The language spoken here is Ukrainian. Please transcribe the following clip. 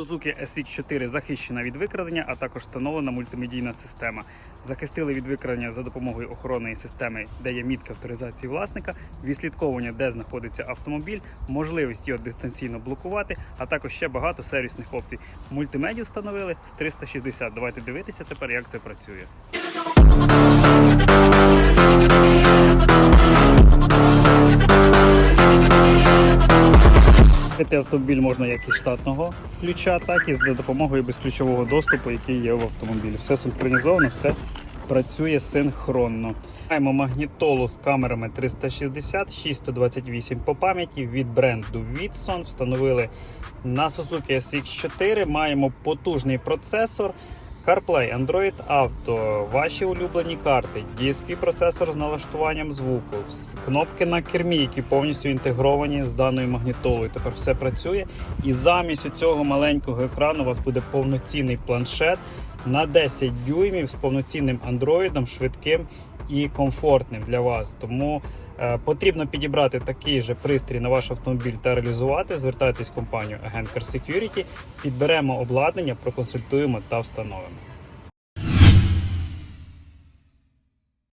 Suzuki SX4 захищена від викрадення, а також встановлена мультимедійна система. Захистили від викрадення за допомогою охоронної системи, де є мітка авторизації власника, відслідковування, де знаходиться автомобіль, можливість його дистанційно блокувати, а також ще багато сервісних опцій. Мультимедію встановили з 360. Давайте дивитися тепер, як це працює. Відкрити автомобіль можна як із штатного ключа, так і за допомогою безключового доступу, який є в автомобілі. Все синхронізовано, все працює синхронно. Маємо магнітолу з камерами 360, 628 по пам'яті від бренду Watson. Встановили на Suzuki SX4. Маємо потужний процесор. CarPlay, Android Auto, ваші улюблені карти, DSP-процесор з налаштуванням звуку, кнопки на кермі, які повністю інтегровані з даною магнітолою. Тепер все працює. І замість цього маленького екрану у вас буде повноцінний планшет на 10 дюймів з повноцінним андроїдом, швидким і комфортним для вас. Тому е, потрібно підібрати такий же пристрій на ваш автомобіль та реалізувати. Звертайтесь в компанію Agent Car Security, підберемо обладнання, проконсультуємо та встановимо.